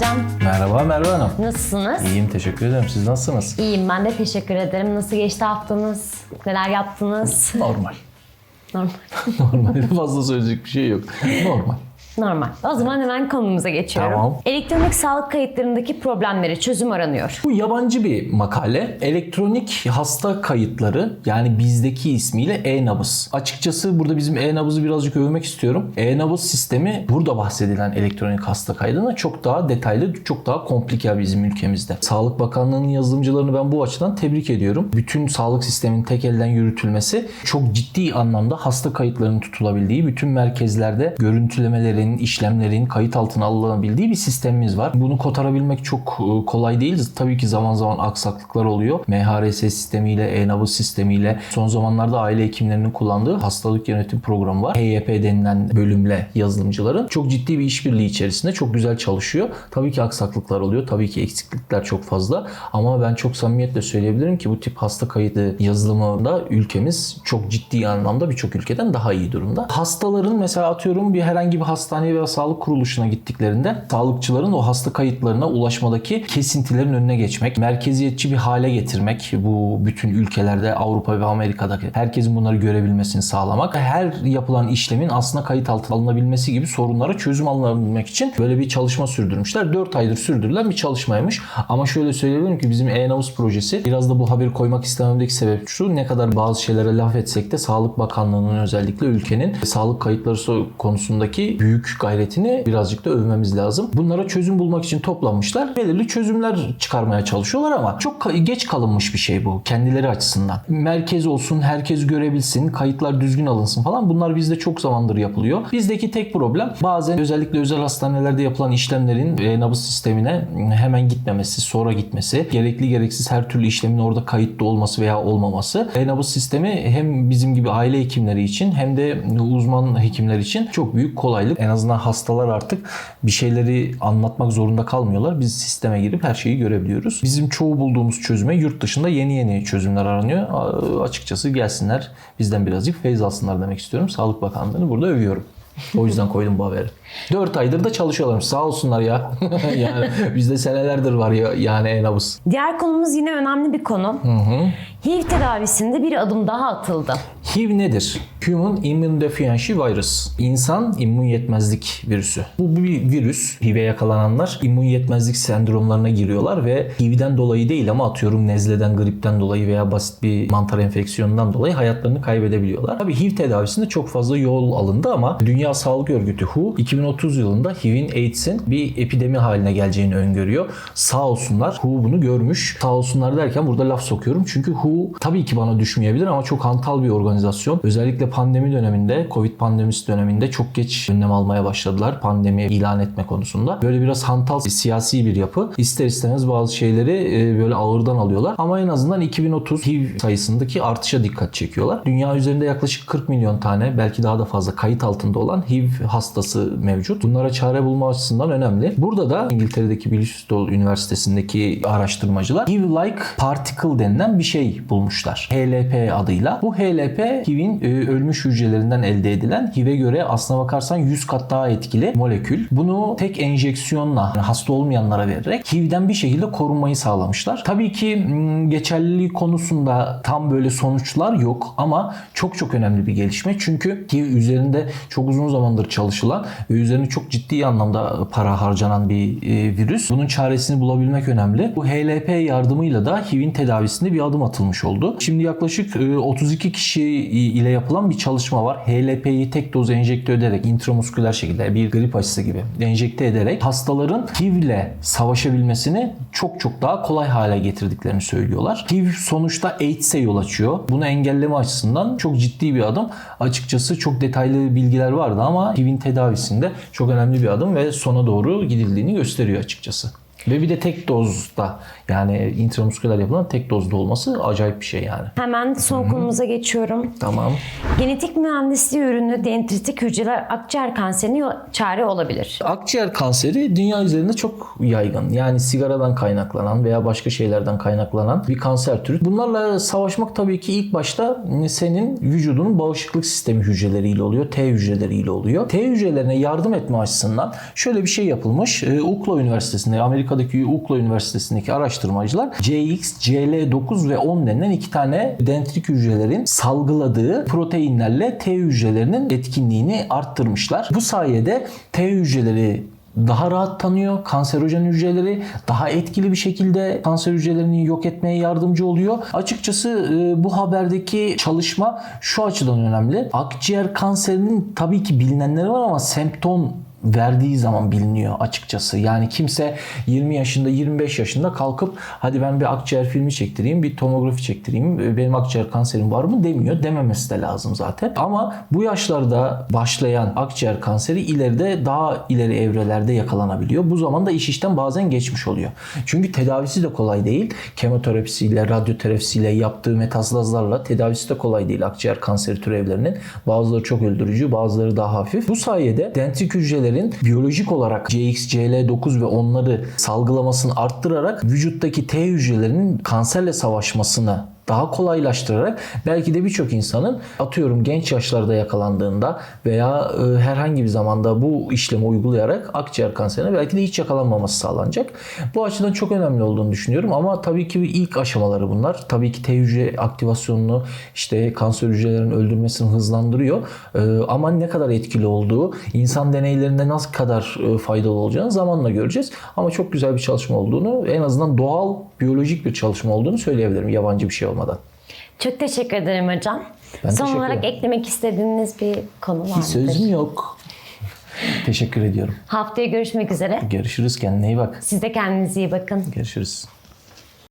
Merhaba hocam. Merhaba Merve Hanım. Nasılsınız? İyiyim teşekkür ederim. Siz nasılsınız? İyiyim ben de teşekkür ederim. Nasıl geçti haftanız? Neler yaptınız? Normal. Normal. Normal. Fazla söyleyecek bir şey yok. Normal. Normal. O zaman hemen konumuza geçiyorum. Tamam. Elektronik sağlık kayıtlarındaki problemlere çözüm aranıyor. Bu yabancı bir makale. Elektronik hasta kayıtları yani bizdeki ismiyle e-nabız. Açıkçası burada bizim e-nabızı birazcık övmek istiyorum. E-nabız sistemi burada bahsedilen elektronik hasta kaydına çok daha detaylı, çok daha komplike bizim ülkemizde. Sağlık Bakanlığı'nın yazılımcılarını ben bu açıdan tebrik ediyorum. Bütün sağlık sisteminin tek elden yürütülmesi çok ciddi anlamda hasta kayıtlarının tutulabildiği, bütün merkezlerde görüntülemelerin, işlemlerin kayıt altına alınabildiği bir sistemimiz var. Bunu kotarabilmek çok e, kolay değil. Tabii ki zaman zaman aksaklıklar oluyor. MHRS sistemiyle, e-nabız sistemiyle son zamanlarda aile hekimlerinin kullandığı hastalık yönetim programı var. HYP denilen bölümle yazılımcıların çok ciddi bir işbirliği içerisinde çok güzel çalışıyor. Tabii ki aksaklıklar oluyor. Tabii ki eksiklikler çok fazla. Ama ben çok samimiyetle söyleyebilirim ki bu tip hasta kaydı yazılımında ülkemiz çok ciddi anlamda birçok ülkeden daha iyi durumda. Hastaların mesela atıyorum bir herhangi bir hastaneye veya sağlık kuruluşuna gittiklerinde sağlıkçıların o hasta kayıtlarına ulaşmadaki kesintilerin önüne geçmek, merkeziyetçi bir hale getirmek bu bütün ülkelerde Avrupa ve Amerika'daki herkesin bunları görebilmesini sağlamak, her yapılan işlemin aslında kayıt altına alınabilmesi gibi sorunlara çözüm alınabilmek için böyle bir çalışma sürdürmüşler. 4 aydır sürdürülen bir çalışmaymış. Ama şöyle söyleyebilirim ki bizim e-navus projesi biraz da bu haberi koymak istememdeki sebep şu ne kadar bazı şeylere laf etsek de Sağlık Bakanlığı'nın özellikle ülkenin sağlık kayıtları konusundaki büyük gayretini birazcık da övmemiz lazım. Bunlara çözüm bulmak için toplanmışlar. Belirli çözümler çıkarmaya çalışıyorlar ama çok geç kalınmış bir şey bu kendileri açısından. Merkez olsun, herkes görebilsin, kayıtlar düzgün alınsın falan. Bunlar bizde çok zamandır yapılıyor. Bizdeki tek problem bazen özellikle özel hastanelerde yapılan işlemlerin e, nabız sistemine hemen gitmemesi, sonra gitmesi, gerekli gereksiz her türlü işlemin orada kayıtlı olması veya olmaması. E-nabız sistemi hem bizim gibi aile hekimleri için hem de uzman hekimler için çok büyük kolaylık. En azından hastalar artık bir şeyleri anlatmak zorunda kalmıyorlar. Biz sisteme girip her şeyi görebiliyoruz. Bizim çoğu bulduğumuz çözüme yurt dışında yeni yeni çözümler aranıyor. Açıkçası gelsinler bizden birazcık feyz alsınlar demek istiyorum. Sağlık Bakanlığı'nı burada övüyorum. O yüzden koydum bu haberi. 4 aydır da çalışıyorlarmış. Sağ olsunlar ya. yani bizde senelerdir var ya yani e-nabız. Diğer konumuz yine önemli bir konu. HIV tedavisinde bir adım daha atıldı. HIV nedir? Human Immunodeficiency Virus. İnsan immün yetmezlik virüsü. Bu bir virüs. HIV'e yakalananlar immün yetmezlik sendromlarına giriyorlar ve HIV'den dolayı değil ama atıyorum nezleden, gripten dolayı veya basit bir mantar enfeksiyonundan dolayı hayatlarını kaybedebiliyorlar. Tabii HIV tedavisinde çok fazla yol alındı ama Dünya Sağlık Örgütü WHO 2030 yılında HIV'in AIDS'in bir epidemi haline geleceğini öngörüyor. Sağ olsunlar WHO bunu görmüş. Sağ olsunlar derken burada laf sokuyorum. Çünkü WHO tabii ki bana düşmeyebilir ama çok hantal bir organizasyon. Özellikle pandemi döneminde, Covid pandemisi döneminde çok geç önlem almaya başladılar. Pandemi ilan etme konusunda. Böyle biraz hantal siyasi bir yapı. İster istemez bazı şeyleri e, böyle ağırdan alıyorlar. Ama en azından 2030 HIV sayısındaki artışa dikkat çekiyorlar. Dünya üzerinde yaklaşık 40 milyon tane belki daha da fazla kayıt altında olan HIV hastası mevcut. Bunlara çare bulma açısından önemli. Burada da İngiltere'deki Bristol Üniversitesi'ndeki araştırmacılar HIV-like particle denilen bir şey bulmuşlar. HLP adıyla. Bu HLP HIV'in e, ölmüş hücrelerinden elde edilen HIV'e göre aslına bakarsan 100 kat daha etkili molekül. Bunu tek enjeksiyonla yani hasta olmayanlara vererek HIV'den bir şekilde korunmayı sağlamışlar. Tabii ki m, geçerliliği konusunda tam böyle sonuçlar yok ama çok çok önemli bir gelişme. Çünkü HIV üzerinde çok uzun zamandır çalışılan ve üzerine çok ciddi anlamda para harcanan bir e, virüs. Bunun çaresini bulabilmek önemli. Bu HLP yardımıyla da HIV'in tedavisinde bir adım atılmış oldu. Şimdi yaklaşık e, 32 kişi ile yapılan bir çalışma var. HLP'yi tek doz enjekte ederek intramusküler şekilde bir grip aşısı gibi enjekte ederek hastaların HIV ile savaşabilmesini çok çok daha kolay hale getirdiklerini söylüyorlar. HIV sonuçta AIDS'e yol açıyor. Bunu engelleme açısından çok ciddi bir adım. Açıkçası çok detaylı bilgiler vardı ama HIV'in tedavisinde çok önemli bir adım ve sona doğru gidildiğini gösteriyor açıkçası. Ve bir de tek dozda Yani intramusküler yapılan tek dozda olması acayip bir şey yani. Hemen son konumuza geçiyorum. Tamam. Genetik mühendisliği ürünü dendritik hücreler akciğer kanserine çare olabilir. Akciğer kanseri dünya üzerinde çok yaygın. Yani sigaradan kaynaklanan veya başka şeylerden kaynaklanan bir kanser türü. Bunlarla savaşmak tabii ki ilk başta senin vücudunun bağışıklık sistemi hücreleriyle oluyor. T hücreleriyle oluyor. T hücrelerine yardım etme açısından şöyle bir şey yapılmış. Ee, UCLA Üniversitesi'nde, Amerika'daki UCLA Üniversitesi'ndeki araştırmacılar CX, CL9 ve 10 denilen iki tane dendrit hücrelerin salgıladığı proteinlerle T hücrelerinin etkinliğini arttırmışlar. Bu sayede T hücreleri daha rahat tanıyor. Kanserojen hücreleri daha etkili bir şekilde kanser hücrelerini yok etmeye yardımcı oluyor. Açıkçası e, bu haberdeki çalışma şu açıdan önemli. Akciğer kanserinin tabii ki bilinenleri var ama semptom verdiği zaman biliniyor açıkçası. Yani kimse 20 yaşında 25 yaşında kalkıp hadi ben bir akciğer filmi çektireyim, bir tomografi çektireyim, benim akciğer kanserim var mı demiyor. Dememesi de lazım zaten. Ama bu yaşlarda başlayan akciğer kanseri ileride daha ileri evrelerde yakalanabiliyor. Bu zaman da iş işten bazen geçmiş oluyor. Çünkü tedavisi de kolay değil. Kemoterapisiyle, radyoterapisiyle yaptığı metastazlarla tedavisi de kolay değil akciğer kanseri türevlerinin. Bazıları çok öldürücü, bazıları daha hafif. Bu sayede dendrit hücrelerin biyolojik olarak CX, CL9 ve onları salgılamasını arttırarak vücuttaki T hücrelerinin kanserle savaşmasını daha kolaylaştırarak belki de birçok insanın atıyorum genç yaşlarda yakalandığında veya e, herhangi bir zamanda bu işlemi uygulayarak akciğer kanserine belki de hiç yakalanmaması sağlanacak. Bu açıdan çok önemli olduğunu düşünüyorum ama tabii ki ilk aşamaları bunlar. Tabii ki T hücre aktivasyonunu işte kanser hücrelerinin öldürmesini hızlandırıyor. E, ama ne kadar etkili olduğu, insan deneylerinde nasıl kadar e, faydalı olacağını zamanla göreceğiz. Ama çok güzel bir çalışma olduğunu, en azından doğal, biyolojik bir çalışma olduğunu söyleyebilirim yabancı bir şey olmadan. Çok teşekkür ederim hocam. Ben Son olarak ederim. eklemek istediğiniz bir konu var mıdır? Sözüm yok. Teşekkür ediyorum. Haftaya görüşmek üzere. Görüşürüz. Kendine iyi bak. Siz de kendinize iyi bakın. Görüşürüz.